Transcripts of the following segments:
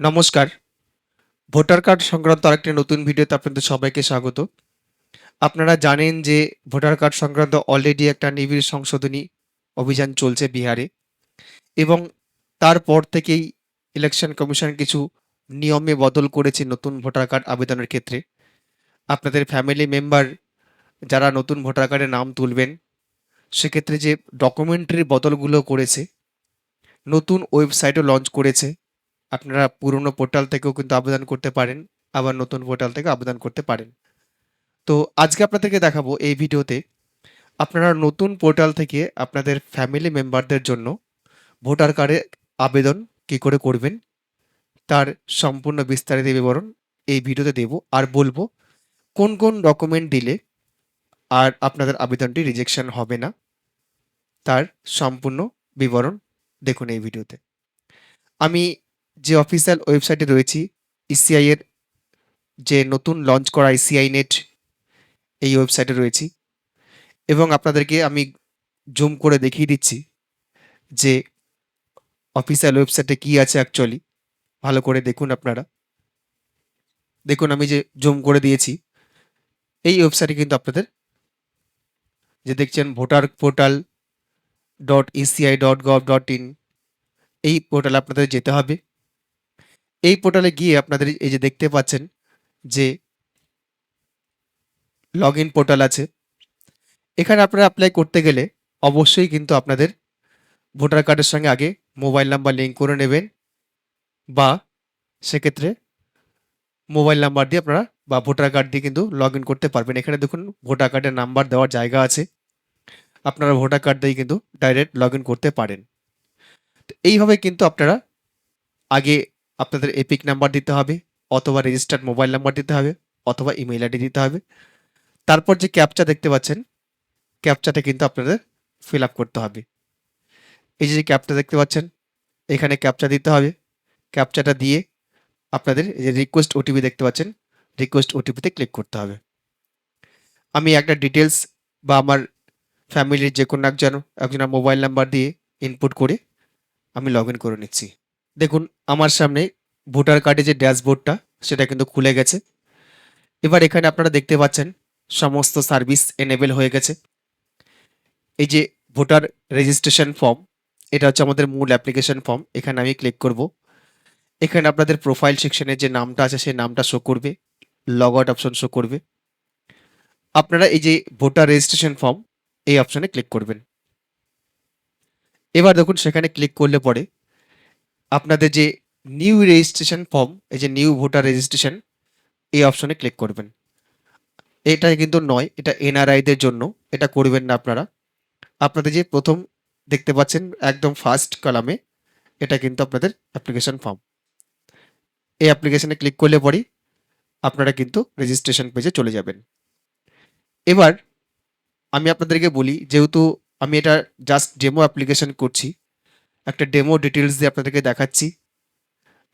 নমস্কার। Voter card সংক্রান্ত আরেকটি নতুন ভিডিওতে আপনাদের সবাইকে স্বাগত। আপনারা জানেন যে ভোটার কার্ড সংক্রান্ত অলরেডি একটা নিবিড় সংশোধনী অভিযান চলছে বিহারে এবং তারপর থেকেই ইলেকশন কমিশন কিছু নিয়মে বদল করেছে নতুন ভোটার কার্ড আবেদনের ক্ষেত্রে। আপনাদের ফ্যামিলি মেম্বার যারা নতুন ভোটার কার্ডে নাম তুলবেন, সেক্ষেত্রে যে ডকুমেন্টারি বদলগুলো করেছে, নতুন ওয়েবসাইটও লঞ্চ করেছে আপনারা পুরনো পোর্টাল থেকেও কিন্তু আবেদন করতে পারেন, আবার নতুন পোর্টাল থেকে আবেদন করতে পারেন। তো আজকে আপনাদেরকে দেখাবো এই ভিডিওতে, আপনারা নতুন পোর্টাল থেকে আপনাদের ফ্যামিলি মেম্বারদের জন্য ভোটার কার্ডে আবেদন কী করে করবেন, তার সম্পূর্ণ বিস্তারিত বিবরণ এই ভিডিওতে দেব। আর বলব, কোন কোন ডকুমেন্ট দিলে আর আপনাদের আবেদনটি রিজেকশন হবে না, তার সম্পূর্ণ বিবরণ দেখুন এই ভিডিওতে। আমি যে অফিসিয়াল ওয়েবসাইটে রয়েছি ইসিআই এর যে নতুন লঞ্চ করা ইসিআই নেট এই ওয়েবসাইটে রয়েছি। এবং আপনাদেরকে আমি জুম করে দেখিয়ে দিচ্ছি যে অফিসিয়াল ওয়েবসাইটে কি আছে অ্যাকচুয়ালি ভালো করে দেখুন আপনারা। দেখুন আমি যে জুম করে দিয়েছি, এই ওয়েবসাইটে কিন্তু আপনাদের যে দেখছেন voter portal dot ECI dot gov dot in এই পোর্টালে আপনাদের যেতে হবে। এই পোর্টালে গিয়ে আপনাদের এই যে দেখতে পাচ্ছেন যে লগ ইন পোর্টাল আছে, এখানে আপনারা অ্যাপ্লাই করতে গেলে অবশ্যই কিন্তু আপনাদের ভোটার কার্ডের সঙ্গে আগে মোবাইল নাম্বার লিঙ্ক করে নেবেন বা সেক্ষেত্রে মোবাইল নাম্বার দিয়ে আপনারা বা ভোটার কার্ড দিয়ে কিন্তু লগ ইন করতে পারবেন। এখানে দেখুন ভোটার কার্ডের নাম্বার দেওয়ার জায়গা আছে। আপনারা ভোটার কার্ড দিয়ে কিন্তু ডাইরেক্ট লগ করতে পারেন। তো এইভাবে কিন্তু আপনারা আগে আপনাদের এপিক নাম্বার দিতে হবে, অথবা রেজিস্টার্ড মোবাইল নাম্বার দিতে হবে, অথবা ইমেল আইডি দিতে হবে। তারপর যে ক্যাপচা দেখতে পাচ্ছেন ক্যাপচাটা কিন্তু আপনাদের ফিল আপ করতে হবে। এই যে ক্যাপটা দেখতে পাচ্ছেন, এখানে ক্যাপচা দিতে হবে। ক্যাপচাটা দিয়ে আপনাদের এই যে রিকোয়েস্ট ওটিপি দেখতে পাচ্ছেন রিকোয়েস্ট ওটিপিতে ক্লিক করতে হবে। আমি একটা ডিটেলস বা আমার ফ্যামিলির যে কোনো একজন, একজনের মোবাইল নাম্বার দিয়ে ইনপুট করে আমি লগ ইন করে নিচ্ছি। দেখুন, আমার সামনে ভোটার কার্ডে যে ড্যাশবোর্ডটা, সেটা কিন্তু খুলে গেছে। এবার এখানে আপনারা দেখতে পাচ্ছেন, সমস্ত সার্ভিস এনেবেল হয়ে গেছে। এই যে ভোটার রেজিস্ট্রেশন ফর্ম, এটা হচ্ছে আমাদের মূল অ্যাপ্লিকেশন ফর্ম, এখানে আমি ক্লিক করব। এখানে আপনাদের প্রোফাইল সেকশনে যে নামটা আছে, সেই নামটা শো করবে, লগ আউট অপশন শো করবে। আপনারা এই যে ভোটার রেজিস্ট্রেশন ফর্ম, এই অপশনে ক্লিক করবেন। এবার দেখুন, সেখানে ক্লিক করলে পরে আপনাদের যে নিউ রেজিস্ট্রেশন ফর্ম এই যে নিউ ভোটার রেজিস্ট্রেশন এই অপশনে ক্লিক করবেন। এটা কিন্তু নয়, এটা এনআরআইদের জন্য, এটা করবেন না আপনারা। আপনাদের যে প্রথম দেখতে পাচ্ছেন একদম ফার্স্ট কলামে এটা কিন্তু আপনাদের অ্যাপ্লিকেশন ফর্ম এই অ্যাপ্লিকেশনে ক্লিক করলে পরেই আপনারা কিন্তু রেজিস্ট্রেশন পেজে চলে যাবেন। এবার আমি আপনাদেরকে বলি, যেহেতু আমি এটা জাস্ট ডেমো অ্যাপ্লিকেশন করছি একটা ডেমো ডিটেলস দিয়ে আপনাদেরকে দেখাচ্ছি।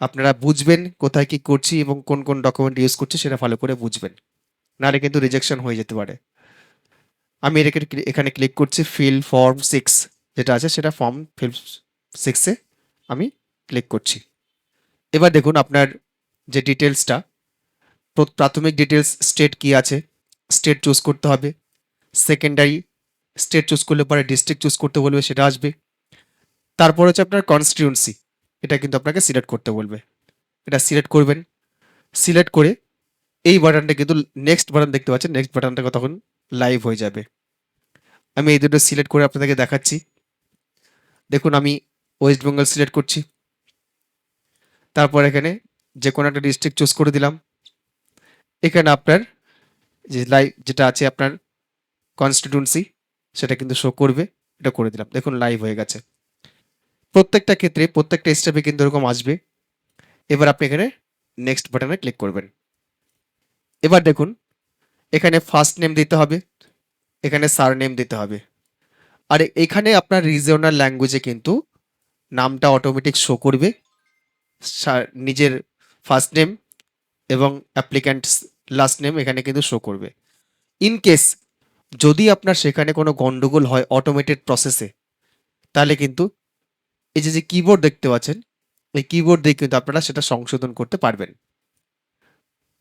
আপনারা বুঝবেন কোথায় কি করছি এবং কোন কোন ডকুমেন্ট ইউজ করছি সেটা ভালো করে বুঝবেন। নাহলে কিন্তু রিজেকশন হয়ে যেতে পারে। আমি এটাকে এখানে ক্লিক করছি ফিল ফর্ম সিক্স যেটা আছে সেটা ফর্ম ফিল সিক্সে আমি ক্লিক করছি। এবার দেখুন আপনার যে ডিটেলসটা প্রাথমিক ডিটেলস স্টেট কি আছে? স্টেট চুজ করতে হবে। সেকেন্ডারি স্টেট চুজ করলে পরে ডিস্ট্রিক্ট চুজ করতে বলবে, সেটা আসবে। তারপর হচ্ছে আপনার কনস্টিটিউন্সি এটা কিন্তু আপনাকে সিলেক্ট করতে বলবে। এটা সিলেক্ট করবেন। সিলেক্ট করে এই বাটনটা কিন্তু নেক্সট বাটন দেখতে পাচ্ছেন। নেক্সট বাটনটা তখন লাইভ হয়ে যাবে। আমি এই দুটো সিলেক্ট করে আপনাদেরকে দেখাচ্ছি। দেখুন, আমি ওয়েস্ট বেঙ্গল সিলেক্ট করছি। তারপর এখানে যে কোনো একটা ডিস্ট্রিক্ট চুজ করে দিলাম। এখানে আপনার যে লাইভ যেটা আছে আপনার কনস্টিটিউন্সি সেটা কিন্তু শো করবে। এটা করে দিলাম। দেখুন লাইভ হয়ে গেছে। প্রত্যেকটা ক্ষেত্রে, প্রত্যেকটা স্টেপে কিন্তু এরকম আসবে। এবার আপনি এখানে নেক্সট বাটনে ক্লিক করবেন। এবার দেখুন, এখানে ফার্স্ট নেম দিতে হবে, এখানে সার নেম দিতে হবে। আর এখানে আপনার রিজিওনাল ল্যাঙ্গুয়েজে কিন্তু নামটা অটোমেটিক শো করবে। নিজের ফার্স্ট নেম এবং অ্যাপ্লিক্যান্ট লাস্ট নেম এখানে কিন্তু শো করবে। ইন কেস যদি আপনার সেখানে কোনো গন্ডগোল হয় অটোমেটেড প্রসেসে তাহলে কিন্তু এই যে যে কিবোর্ড দেখতে পাচ্ছেন, এই কিবোর্ড দিয়ে কিন্তু আপনারা সেটা সংশোধন করতে পারবেন।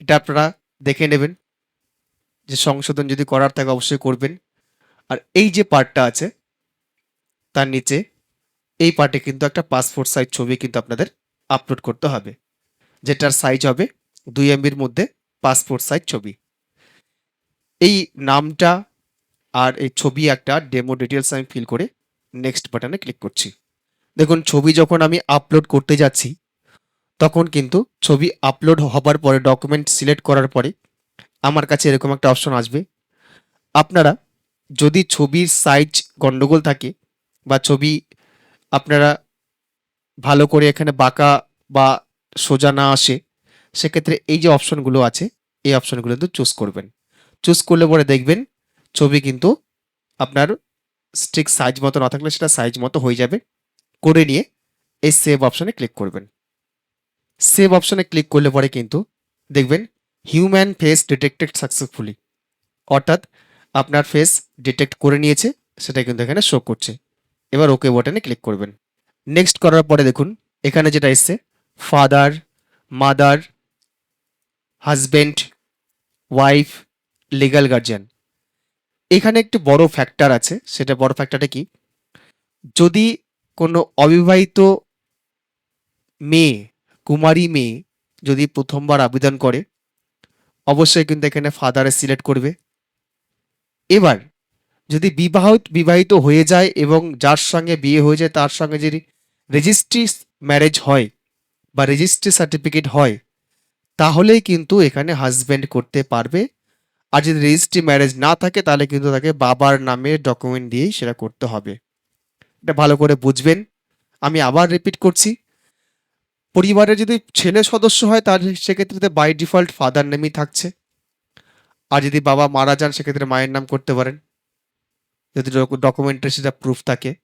এটা আপনারা দেখে নেবেন যে সংশোধন যদি করার থাকে অবশ্যই করবেন। আর এই যে পার্টটা আছে, তার নিচে এই পার্টে কিন্তু একটা পাসপোর্ট সাইজ ছবি কিন্তু আপনাদের আপলোড করতে হবে, যেটার সাইজ হবে দুই এমবির মধ্যে পাসপোর্ট সাইজ ছবি। এই নামটা আর এই ছবি একটা ডেমো ডিটেলস আমি ফিল করে নেক্সট বাটনে ক্লিক করছি। দেখুন, ছবি যখন আমি আপলোড করতে যাচ্ছি, তখন কিন্তু ছবি আপলোড হবার পরে ডকুমেন্ট সিলেক্ট করার পরে, আমার কাছে এরকম একটা অপশন আসবে। আপনারা যদি ছবির সাইজ গন্ডগোল থাকে বা ছবি আপনারা ভালো করে এখানে বাঁকা বা সোজা না আসে, সেক্ষেত্রে এই যে অপশনগুলো আছে, এই অপশনগুলো কিন্তু চুজ করবেন। চুজ করলে পরে দেখবেন, ছবি কিন্তু আপনার স্টিক সাইজ মতো না থাকলে সেটা সাইজ মতো হয়ে যাবে। করে নিয়ে এই সেভ অপশানে ক্লিক করবেন। সেভ অপশানে ক্লিক করলে পরে কিন্তু দেখবেন হিউম্যান ফেস ডিটেক্টেড সাকসেসফুলি অর্থাৎ আপনার ফেস ডিটেক্ট করে নিয়েছে, সেটা কিন্তু এখানে শো করছে। এবার ওকে বাটনে ক্লিক করবেন। নেক্সট করার পরে দেখুন, এখানে যেটা এসছে father mother husband wife legal guardian এখানে একটি বড় ফ্যাক্টর আছে, সেটা বড় ফ্যাক্টরটা কি? যদি কোনো অবিবাহিত মেয়ে, কুমারী মেয়ে যদি প্রথমবার আবেদন করে, অবশ্যই কিন্তু এখানে ফাদারে সিলেক্ট করবে। এবার যদি বিবাহ, বিবাহিত হয়ে যায় এবং যার সঙ্গে বিয়ে হয়ে যায় তার সঙ্গে যদি রেজিস্ট্রি ম্যারেজ হয় বা রেজিস্ট্রি সার্টিফিকেট হয়, তাহলেই কিন্তু এখানে হাজব্যান্ড করতে পারবে। আর যদি রেজিস্ট্রি ম্যারেজ না থাকে, তাহলে কিন্তু তাকে বাবার নামে ডকুমেন্ট দিয়েই সেটা করতে হবে। এটা ভালো করে বুঝবেন। আমি আবার রিপিট করছি। পরিবারে যদি ছেলে সদস্য হয়, তাহলে সেক্ষেত্রে বাই ডিফল্ট ফাদার নেমই থাকছে। আর যদি বাবা মারা যান, সেক্ষেত্রে মায়ের নাম করতে পারেন। যদি ডকুমেন্টে সেটা প্রুফ থাকে।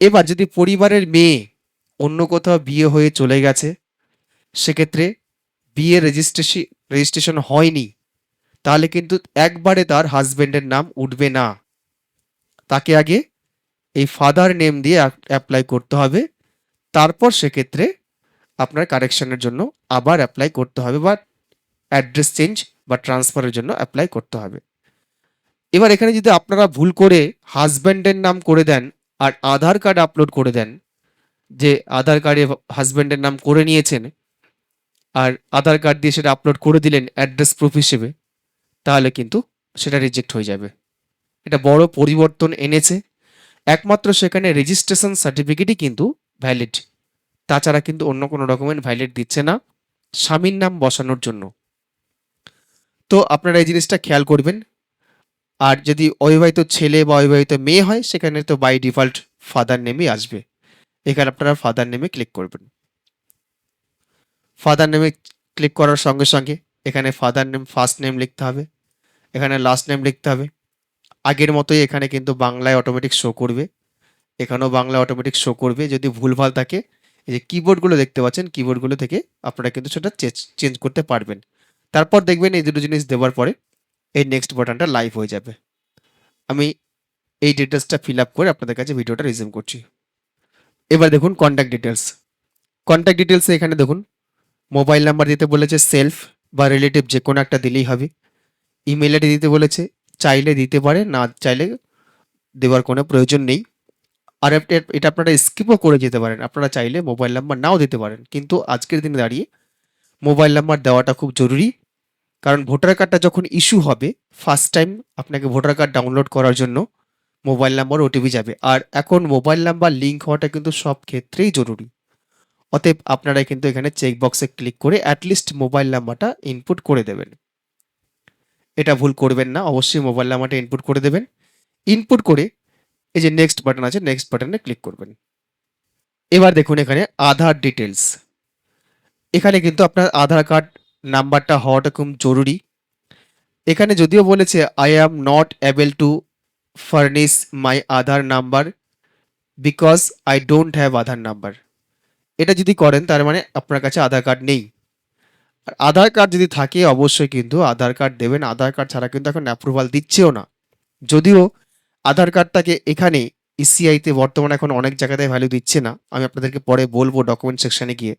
এবার যদি পরিবারের মেয়ে অন্য কোথাও বিয়ে হয়ে চলে গেছে, সেক্ষেত্রে বিয়ে রেজিস্ট্রেশন রেজিস্ট্রেশন হয়নি, তাহলে কিন্তু একবারে তার হাজবেন্ডের নাম উঠবে না। তাকে আগে এই ফাদার নেম দিয়ে অ্যাপ্লাই করতে হবে। তারপর সেক্ষেত্রে আপনার কারেকশনের জন্য আবার অ্যাপ্লাই করতে হবে বা অ্যাড্রেস চেঞ্জ বা ট্রান্সফারের জন্য অ্যাপ্লাই করতে হবে। এবার এখানে যদি আপনারা ভুল করে হাজব্যান্ডের নাম করে দেন আর আধার কার্ড আপলোড করে দেন, যে আধার কার্ডে হাজব্যান্ডের নাম করে নিয়েছেন আর আধার কার্ড দিয়ে সেটা আপলোড করে দিলেন অ্যাড্রেস প্রুফ হিসেবে, তাহলে কিন্তু সেটা রিজেক্ট হয়ে যাবে। এটা বড় পরিবর্তন এনেছে। একমাত্র সেখানে রেজিস্ট্রেশন সার্টিফিকেটই কিন্তু ভ্যালিড তাছাড়া কিন্তু অন্য কোনো ডকুমেন্ট ভ্যালিড দিচ্ছে না, স্বামীর নাম বসানোর জন্য। তো আপনারা এই জিনিসটা খেয়াল করবেন। আর যদি অবিবাহিত ছেলে বা অবিবাহিত মেয়ে হয়, সেখানে তো বাই ডিফল্ট ফাদার নেমই আসবে। এখানে আপনারা ফাদার নেমে ক্লিক করবেন। ফাদার নেমে ক্লিক করার সঙ্গে সঙ্গে এখানে ফাদার নেম ফার্স্ট নেম লিখতে হবে। এখানে লাস্ট নেম লিখতে হবে। আগের মতোই এখানে কিন্তু বাংলায় অটোমেটিক শো করবে। এখানেও বাংলায় অটোমেটিক শো করবে, যদি ভুলভাল থাকে। এই যে কিবোর্ডগুলো দেখতে পাচ্ছেন কিবোর্ডগুলো থেকে আপনারা কিন্তু সেটা চেঞ্জ করতে পারবেন। তারপর দেখবেন এই দুটো জিনিস দেওয়ার পরে এই নেক্সট বাটনটা লাইভ হয়ে যাবে। আমি এই ডিটেলসটা ফিল আপ করে আপনাদের কাছে ভিডিওটা রিজিউম করছি। এবার দেখুন কন্ট্যাক্ট ডিটেলস কন্ট্যাক্ট ডিটেলসে এখানে দেখুন মোবাইল নাম্বার দিতে বলেছে সেলফ বা রিলেটিভ যে কোনো একটা দিলেই হবে। ইমেল আইডি দিতে বলেছে চাইলে দিতে পারে, না চাইলে দেওয়ার কোনো প্রয়োজন নেই। আর এটা আপনারা স্কিপও করে যেতে পারেন। আপনারা চাইলে মোবাইল নাম্বার নাও দিতে পারেন। কিন্তু আজকের দিনে দাঁড়িয়ে মোবাইল নাম্বার দেওয়াটা খুব জরুরি। কারণ ভোটার কার্ডটা যখন ইস্যু হবে ফার্স্ট টাইম আপনাকে ভোটার কার্ড ডাউনলোড করার জন্য মোবাইল নাম্বার ওটিপি যাবে। আর এখন মোবাইল নাম্বার লিঙ্ক হওয়াটা কিন্তু সব ক্ষেত্রেই জরুরি। অতএব আপনারা কিন্তু এখানে চেক বক্সে ক্লিক করে অ্যাটলিস্ট মোবাইল নাম্বারটা ইনপুট করে দেবেন। এটা ভুল করবেন না, অবশ্যই মোবাইল নাম্বারটা ইনপুট করে দেবেন। ইনপুট করে এই যে নেক্সট বাটন আছে নেক্সট বাটনে ক্লিক করবেন। এবার দেখুন এখানে আধার ডিটেলস এখানে কিন্তু আপনার আধার কার্ড নাম্বারটা হওয়াটা খুব জরুরি। এখানে যদিও বলেছে I am not able to furnish my Aadhaar number because I don't have Aadhaar number এটা যদি করেন, তার মানে আপনার কাছে আধার কার্ড নেই। আর আধার কার্ড যদি থাকে, অবশ্যই কিন্তু আধার কার্ড দেবেন। আধার কার্ড ছাড়া কিন্তু এখন অ্যাপ্রুভাল দিচ্ছেও না। যদিও আধার কার্ডটাকে এখানে ইসিআইতে বর্তমানে এখন অনেক জায়গাতে ভ্যালু দিচ্ছে না। আমি আপনাদেরকে পরে বলব ডকুমেন্ট সেকশানে গিয়ে।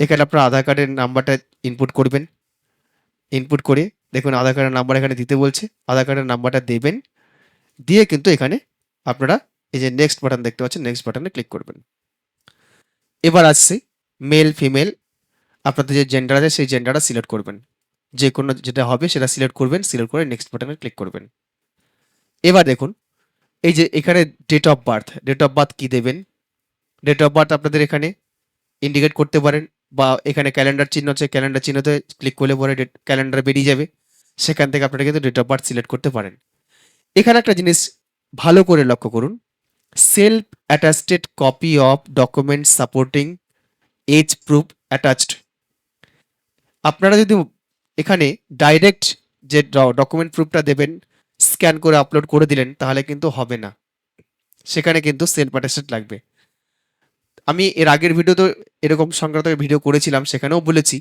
এখানে আপনার আধার কার্ডের নাম্বারটা ইনপুট করবেন। ইনপুট করে দেখুন আধার কার্ডের নাম্বার এখানে দিতে বলছে। আধার কার্ডের নাম্বারটা দেবেন। দিয়ে কিন্তু এখানে আপনারা এই যে নেক্সট বাটন দেখতে পাচ্ছেন নেক্সট বাটনে ক্লিক করবেন। এবার আসছে মেল ফিমেল আপনাদের যে জেন্ডার আছে, সেই জেন্ডারটা সিলেক্ট করবেন। যে কোনো যেটা হবে, সেটা সিলেক্ট করবেন সিলেক্ট করে নেক্সট বাটনে ক্লিক করবেন। এবার দেখুন, এই যে এখানে date of birth date of birth কী দেবেন? ডেট অফ বার্থ আপনাদের এখানে ইন্ডিকেট করতে পারেন, বা এখানে ক্যালেন্ডার চিহ্ন আছে ক্যালেন্ডার চিহ্নতে ক্লিক করলে পরে ডেট ক্যালেন্ডার বেরিয়ে যাবে। সেখান থেকে আপনারা কিন্তু ডেট অফ বার্থ সিলেক্ট করতে পারেন। এখানে একটা জিনিস ভালো করে লক্ষ্য করুন self attested copy of document supporting age proof attached আপনারা যদি এখানে ডাইরেক্ট যে ডকুমেন্ট প্রুফটা দেবেন স্ক্যান করে আপলোড করে দিলেন, তাহলে কিন্তু হবে না। সেখানে কিন্তু সেলফ অ্যাটাস্টেড লাগবে। আমি এর আগের ভিডিওতে এরকম সংক্রান্ত ভিডিও করেছিলাম, সেখানেও বলেছি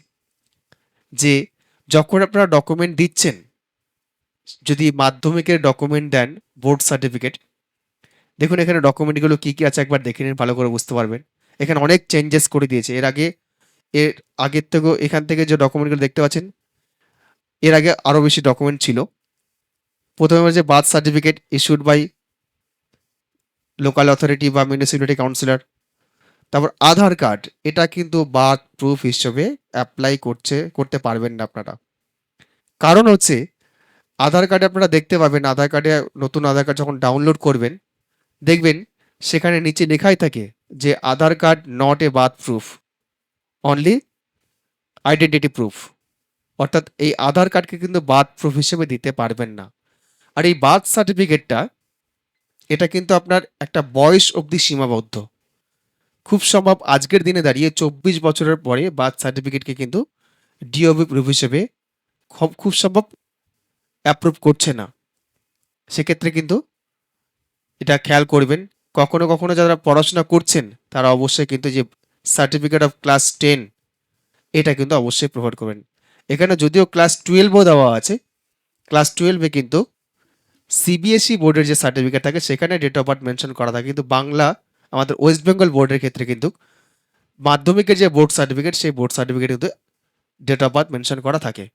যে যখন আপনারা ডকুমেন্ট দিচ্ছেন, যদি মাধ্যমিকের ডকুমেন্ট দেন বোর্ড সার্টিফিকেট দেখুন এখানে ডকুমেন্টগুলো কী কী আছে, একবার দেখে নিন, ভালো করে বুঝতে পারবেন। এখানে অনেক চেঞ্জেস করে দিয়েছে। এর আগে এর আগের থেকেও এখান থেকে যে ডকুমেন্টগুলো দেখতে পাচ্ছেন, এর আগে আরও বেশি ডকুমেন্ট ছিল। প্রথমে যে birth certificate issued by local authority বা মিউনিসিপ্যালিটি কাউন্সিলর তারপর আধার কার্ড এটা কিন্তু বার্থ প্রুফ হিসেবে অ্যাপ্লাই করছে, করতে পারবেন না আপনারা। কারণ হচ্ছে, আধার কার্ডে আপনারা দেখতে পাবেন, আধার কার্ডে নতুন আধার কার্ড যখন ডাউনলোড করবেন, দেখবেন সেখানে নিচে লেখাই থাকে যে Aadhaar card not a birth proof only identity proof অর্থাৎ এই আধার কার্ডকে কিন্তু বার্থ প্রুফ হিসেবে দিতে পারবেন না। আর এই বার্থ সার্টিফিকেটটা এটা কিন্তু আপনার একটা বয়স অবধি সীমাবদ্ধ। খুব সম্ভব আজকের দিনে দাঁড়িয়ে চব্বিশ বছরের পরে বার্থ সার্টিফিকেটকে কিন্তু ডিওবি প্রুফ হিসেবে খুব খুব সম্ভব অ্যাপ্রুভ করছে না। সেক্ষেত্রে কিন্তু এটা খেয়াল করবেন। কখনো কখনো যারা পড়াশোনা করছেন, তারা অবশ্যই কিন্তু যে সার্টিফিকেট অফ ক্লাস টেন এটা কিন্তু অবশ্যই প্রোভাইড করবেন। এখানে যদিও ক্লাস টুয়েলভও দেওয়া আছে ক্লাস টুয়েলভে কিন্তু সিবিএসই বোর্ডের যে সার্টিফিকেট থাকে, সেখানে ডেট অফ বার্থ মেনশন করা থাকে। কিন্তু বাংলা, আমাদের ওয়েস্ট বেঙ্গল বোর্ডের ক্ষেত্রে কিন্তু মাধ্যমিকের যে বোর্ড সার্টিফিকেট সেই বোর্ড সার্টিফিকেট কিন্তু ডেট অফ বার্থ মেনশন করা থাকে।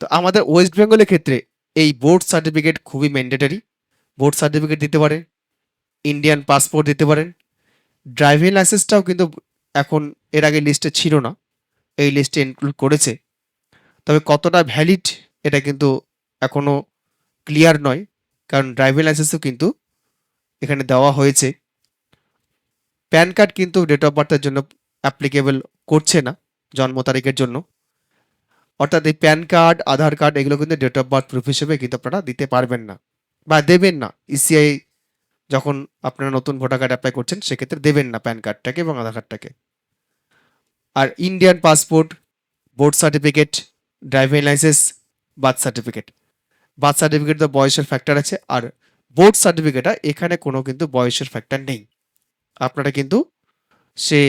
তো আমাদের ওয়েস্ট বেঙ্গলের ক্ষেত্রে এই বোর্ড সার্টিফিকেট খুবই ম্যান্ডেটারি বোর্ড সার্টিফিকেট দিতে পারেন ইন্ডিয়ান পাসপোর্ট দিতে পারেন। ড্রাইভিং লাইসেন্সটাও কিন্তু এখন এর আগে লিস্টে ছিল না। এই লিস্টে ইনক্লুড করেছে। তবে কতটা ভ্যালিড এটা কিন্তু এখনও ক্লিয়ার নয়, কারণ ড্রাইভিং লাইসেন্সও কিন্তু এখানে দেওয়া হয়েছে। প্যান কার্ড কিন্তু ডেট অফ বার্থের জন্য অ্যাপ্লিকেবল করছে না, জন্ম তারিখের জন্য। অর্থাৎ এই প্যান কার্ড আধার কার্ড এগুলো কিন্তু ডেট অফ বার্থ প্রুফ হিসেবে কিন্তু আপনারা দিতে পারবেন না বা দেবেন না। ইসিআই যখন আপনারা নতুন ভোটার কার্ড অ্যাপ্লাই করছেন, সেক্ষেত্রে দেবেন না প্যান কার্ডটাকে এবং আধার কার্ডটাকে আর Indian passport board certificate driving licence birth certificate birth certificate তো বয়সের ফ্যাক্টর আছে, আর বোর্ড সার্টিফিকেটটা এখানে কোনো কিন্তু বয়সের ফ্যাক্টর নেই। আপনারা কিন্তু সে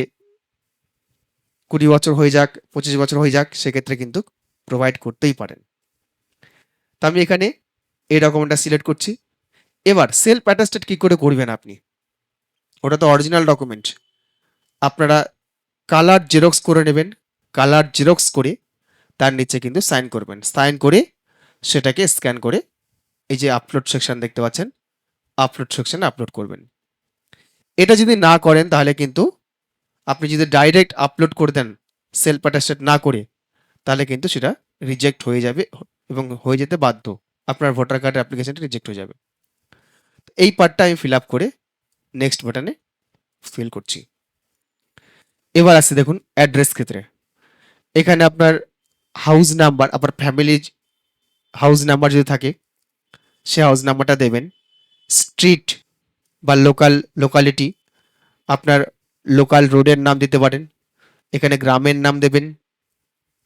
কুড়ি বছর হয়ে যাক, পঁচিশ বছর হয়ে যাক, সেক্ষেত্রে কিন্তু প্রোভাইড করতেই পারেন। তা আমি এখানে এই ডকুমেন্টটা সিলেক্ট করছি। এবার সেলফ অ্যাটাস্টেড কী করে করবেন আপনি? ওটা তো অরিজিনাল ডকুমেন্ট আপনারা কালার জেরক্স করে নেবেন কালার জেরক্স করে তার নিচে কিন্তু সাইন করবেন। সাইন করে সেটাকে স্ক্যান করে এই যে আপলোড সেকশন দেখতে পাচ্ছেন আপলোড সেকশনে আপলোড করবেন। এটা যদি না করেন তাহলে কিন্তু আপনি যদি ডাইরেক্ট আপলোড করে দেন সেলফ অ্যাটাস্টেড না করে, তাহলে কিন্তু সেটা রিজেক্ট হয়ে যাবে এবং হয়ে যেতে বাধ্য। আপনার ভোটার কার্ডের অ্যাপ্লিকেশনটা রিজেক্ট হয়ে যাবে। এই পার্টটা আমি ফিল আপ করে নেক্সট বাটনে ফিল করছি। এবার আসছে দেখুন অ্যাড্রেস ক্ষেত্রে। এখানে আপনার হাউস নাম্বার আপনার ফ্যামিলি হাউস নাম্বার যদি থাকে, সে হাউস নাম্বারটা দেবেন। স্ট্রিট বা লোকাল লোকালিটি আপনার লোকাল রোডের নাম দিতে পারেন। এখানে গ্রামের নাম দেবেন।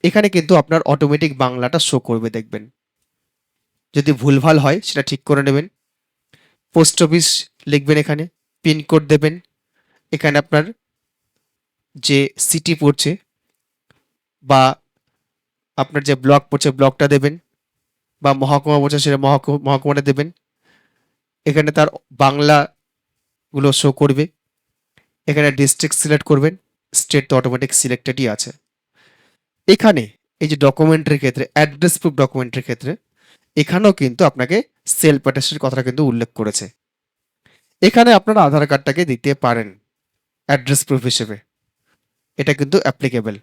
এখানে কিন্তু আপনার অটোমেটিক বাংলাটা শো করবে দেখবেন। যদি ভুলভাল হয়, সেটা ঠিক করে নেবেন। পোস্ট অফিস লিখবেন এখানে পিনকোড দেবেন। এখানে আপনার যে সিটি পড়ছে বা আপনার যে ব্লক পড়ছে, ব্লকটা দেবেন বা মহকুমা পড়ছে সেটা মহকুমা মহকুমাটা দেবেন। এখানে তার বাংলা গুলো শো করবে। এখানে ডিস্ট্রিক্ট সিলেক্ট করবেন স্টেট তো অটোমেটিক সিলেক্টেডই আছে। এখানে এই যে ডকুমেন্টের ক্ষেত্রে অ্যাড্রেস প্রুফ ডকুমেন্টের ক্ষেত্রে এখানেও কিন্তু আপনাকে সেলফ অ্যাটাস্টের কথাটা কিন্তু উল্লেখ করেছে। এখানে আপনারা আধার কার্ডটাকে দিতে পারেন অ্যাড্রেস প্রুফ হিসেবে। এটা কিন্তু অ্যাপ্লিকেবল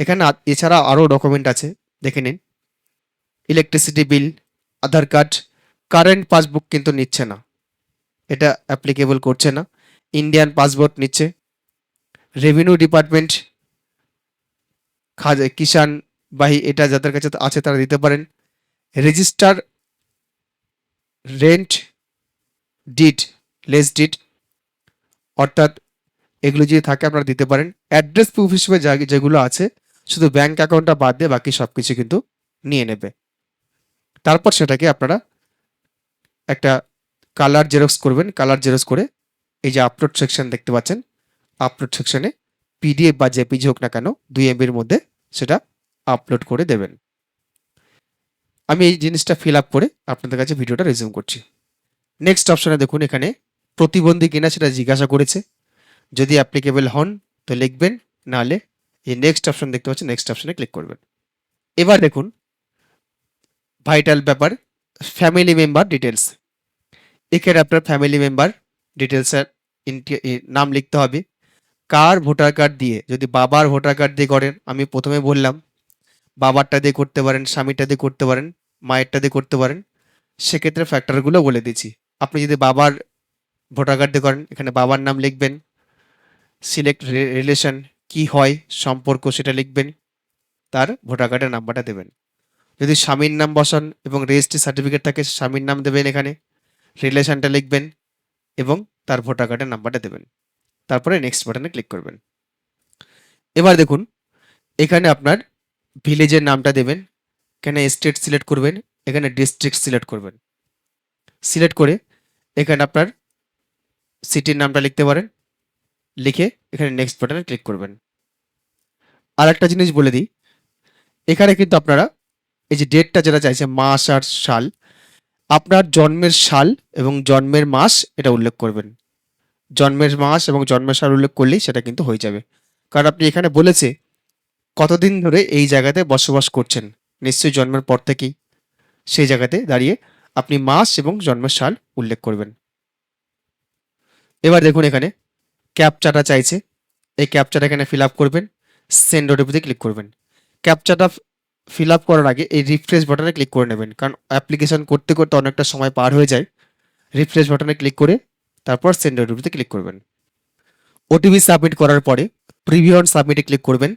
এখানে এছাড়া আরও ডকুমেন্ট আছে, দেখে নিন। Electricity bill Aadhaar card current passbook কিন্তু নিচ্ছে না। এটা অ্যাপ্লিকেবল করছে না। ইন্ডিয়ান পাসপোর্ট নিচ্ছে। রেভিনিউ ডিপার্টমেন্ট খাজা কিষাণ বাহি, এটা যাদের কাছে আছে তারা দিতে পারেন। Register rent deed lease deed অর্থাৎ এগুলো যদি থাকে আপনারা দিতে পারেন। অ্যাড্রেস প্রুফ হিসেবে যেগুলো আছে, শুধু ব্যাঙ্ক অ্যাকাউন্টটা বাদ দিয়ে বাকি সব কিছু কিন্তু নিয়ে নেবে। তারপর সেটাকে আপনারা একটা কালার জেরক্স করবেন। কালার জেরক্স করে এই যে আপলোড সেকশন দেখতে পাচ্ছেন আপলোড সেকশনে পিডিএফ বা জেপিজি হোক না কেন, দুই এমবির মধ্যে সেটা আপলোড করে দেবেন। আমি এই জিনিসটা ফিল আপ করে আপনাদের কাছে ভিডিওটা রেজিউম করছি। নেক্সট অপশানে দেখুন এখানে প্রতিবন্ধী কিনা সেটা জিজ্ঞাসা করেছে। যদি অ্যাপ্লিকেবল হন তো লিখবেন, নাহলে এই নেক্সট অপশন দেখতে পাচ্ছেন নেক্সট অপশনে ক্লিক করবেন। এবার দেখুন ভাইটাল ব্যাপার ফ্যামিলি মেম্বার ডিটেলস এখানে আপনার ফ্যামিলি মেম্বার ডিটেলসের নাম লিখতে হবে। কার ভোটার কার্ড দিয়ে, যদি বাবার ভোটার কার্ড দিয়ে করেন, আমি প্রথমে বললাম, বাবারটা দিয়ে করতে পারেন স্বামীটা দিয়ে করতে পারেন মায়েরটা দিয়ে করতে পারেন, সেক্ষেত্রে ফ্যাক্টরগুলো বলে দিচ্ছি। আপনি যদি বাবার ভোটার কার্ড দিয়ে করেন, এখানে বাবার নাম লিখবেন সিলেক্ট রিলেশন কি হয়, সম্পর্ক সেটা লিখবেন, তার ভোটার কার্ডের নাম্বারটা দেবেন। যদি স্বামীর নাম বসান এবং রেজিস্ট্রি সার্টিফিকেট থাকে, স্বামীর নাম দেবেন এখানে রিলেশনটা লিখবেন এবং তার ভোটার কার্ডের নাম্বারটা দেবেন। তারপরে নেক্সট বাটনে ক্লিক করবেন। এবার দেখুন, এখানে আপনার ভিলেজের নামটা দেবেন এখানে স্টেট সিলেক্ট করবেন, এখানে ডিস্ট্রিক্ট সিলেক্ট করবেন। সিলেক্ট করে এখানে আপনার সিটির নামটা লিখতে পারেন, লিখে এখানে নেক্সট বাটনে ক্লিক করবেন। আর একটা জিনিস বলে দিই, এখানে কিন্তু আপনারা এই যে ডেটটা যেটা চাইছে, মাস আর সাল, আপনার জন্মের সাল এবং জন্মের মাস এটা উল্লেখ করবেন। জন্মের মাস এবং জন্মের সাল উল্লেখ করলেই সেটা কিন্তু হয়ে যাবে। কারণ আপনি এখানে বলেছে কতদিন ধরে এই জায়গাতে বসবাস করছেন। নিশ্চয়ই জন্মের পর থেকেই সেই জায়গাতে দাঁড়িয়ে আপনি মাস এবং জন্মের সাল উল্লেখ করবেন। এবার দেখুন এখানে ক্যাপচাটা চাইছে। এই ক্যাপচাটা এখানে ফিল আপ করবেন সেন্ড ওটিপিতে ক্লিক করবেন। ক্যাপচাটা ফিল আপ করার আগে এই রিফ্রেশ বাটনে ক্লিক করে নেবেন, কারণ অ্যাপ্লিকেশন করতে করতে অনেকটা সময় পার হয়ে যায়। রিফ্রেশ বাটনে ক্লিক করে তারপর সেন্ড ওটিপিতে ক্লিক করবেন। ওটিপি সাবমিট করার পরে প্রিভিউ অন সাবমিটে ক্লিক করবেন।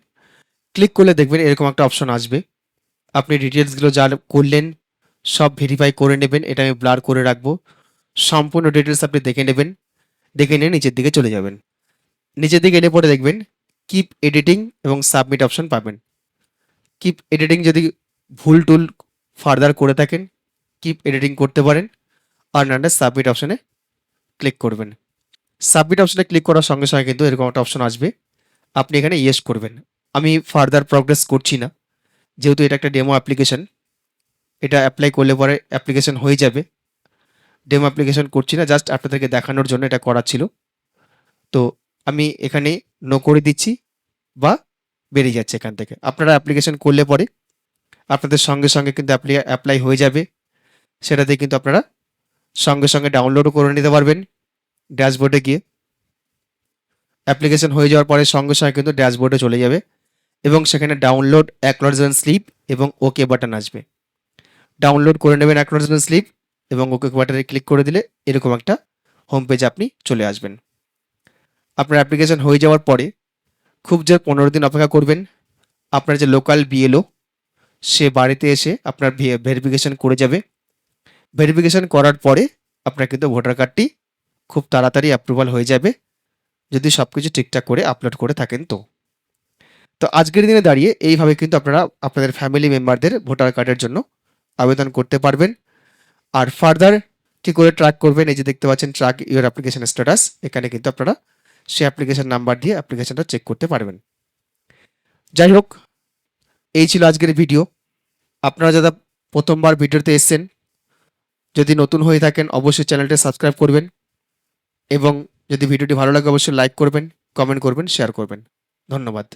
ক্লিক করলে দেখবেন এরকম একটা অপশন আসবে। আপনি ডিটেলসগুলো যা করলেন, সব ভেরিফাই করে নেবেন, এটা আমি ব্লার করে রাখব। সম্পূর্ণ ডিটেলস আপনি দেখে নেবেন, দেখে নিয়ে নিচের দিকে চলে যাবেন। নিচের দিকে এলে পরে দেখবেন কিপ এডিটিং এবং সাবমিট অপশন পাবেন। কিপ এডিটিং যদি ভুল টুল ফার্দার করে থাকেন কিপ এডিটিং করতে পারেন, আর নাহলে সাবমিট অপশানে ক্লিক করবেন। সাবমিট অপশানে ক্লিক করার সঙ্গে সঙ্গে কিন্তু এরকম একটা অপশন আসবে। আপনি এখানে ইয়েস করবেন। আমি ফার্দার প্রগ্রেস করছি না। যেহেতু এটা একটা ডেমো অ্যাপ্লিকেশন এটা অ্যাপ্লাই করলে পরে অ্যাপ্লিকেশন হয়ে যাবে। ডেমো অ্যাপ্লিকেশন করছি না জাস্ট আপনাদেরকে দেখানোর জন্য এটা করা ছিল। তো আমি এখানে নো করে দিচ্ছি বা বেরিয়ে যাচ্ছে এখান থেকে। আপনারা অ্যাপ্লিকেশন করলে পরে আপনাদের সঙ্গে সঙ্গে কিন্তু অ্যাপ্লাই অ্যাপ্লাই হয়ে যাবে। সেটাতে কিন্তু আপনারা সঙ্গে সঙ্গে ডাউনলোডও করে নিতে পারবেন ড্যাশবোর্ডে গিয়ে। অ্যাপ্লিকেশন হয়ে যাওয়ার পরে সঙ্গে সঙ্গে কিন্তু ড্যাশবোর্ডে চলে যাবে। এবং সেখানে ডাউনলোড অ্যাকনোলজমেন্ট স্লিপ এবং ওকে বাটন আসবে। ডাউনলোড করে নেবেন অ্যাকনোলজমেন্ট স্লিপ এবং ওকে বাটনে ক্লিক করে দিলে এরকম একটা হোম পেজে আপনি চলে আসবেন। আপনার অ্যাপ্লিকেশন হয়ে যাওয়ার পরে খুব যে পনেরো দিন অপেক্ষা করবেন, আপনার যে লোকাল বিএলও সে বাড়িতে এসে আপনার ভেরিফিকেশন করে যাবে। ভেরিফিকেশন করার পরে আপনার কিন্তু ভোটার কার্ডটি খুব তাড়াতাড়ি অ্যাপ্রুভাল হয়ে যাবে। যদি সব কিছু ঠিকঠাক করে আপলোড করে থাকেন তো। তো আজকের দিনে দাঁড়িয়ে এইভাবে কিন্তু আপনারা আপনাদের ফ্যামিলি মেম্বারদের ভোটার কার্ডের জন্য আবেদন করতে পারবেন। আর ফার্দার কী করে ট্র্যাক করবেন, এই যে দেখতে পাচ্ছেন ট্র্যাক ইউর অ্যাপ্লিকেশন স্ট্যাটাস এখানে কিন্তু আপনারা সেই অ্যাপ্লিকেশন নাম্বার দিয়ে অ্যাপ্লিকেশনটা চেক করতে পারবেন। যাই হোক, এই ছিল আজকের ভিডিও আপনারা যারা প্রথমবার ভিডিওতে এসছেন, যদি নতুন হয়ে থাকেন, অবশ্যই চ্যানেলটা সাবস্ক্রাইব করবেন এবং যদি ভিডিওটি ভালো লাগে, অবশ্যই লাইক করবেন কমেন্ট করবেন শেয়ার করবেন। ধন্যবাদ।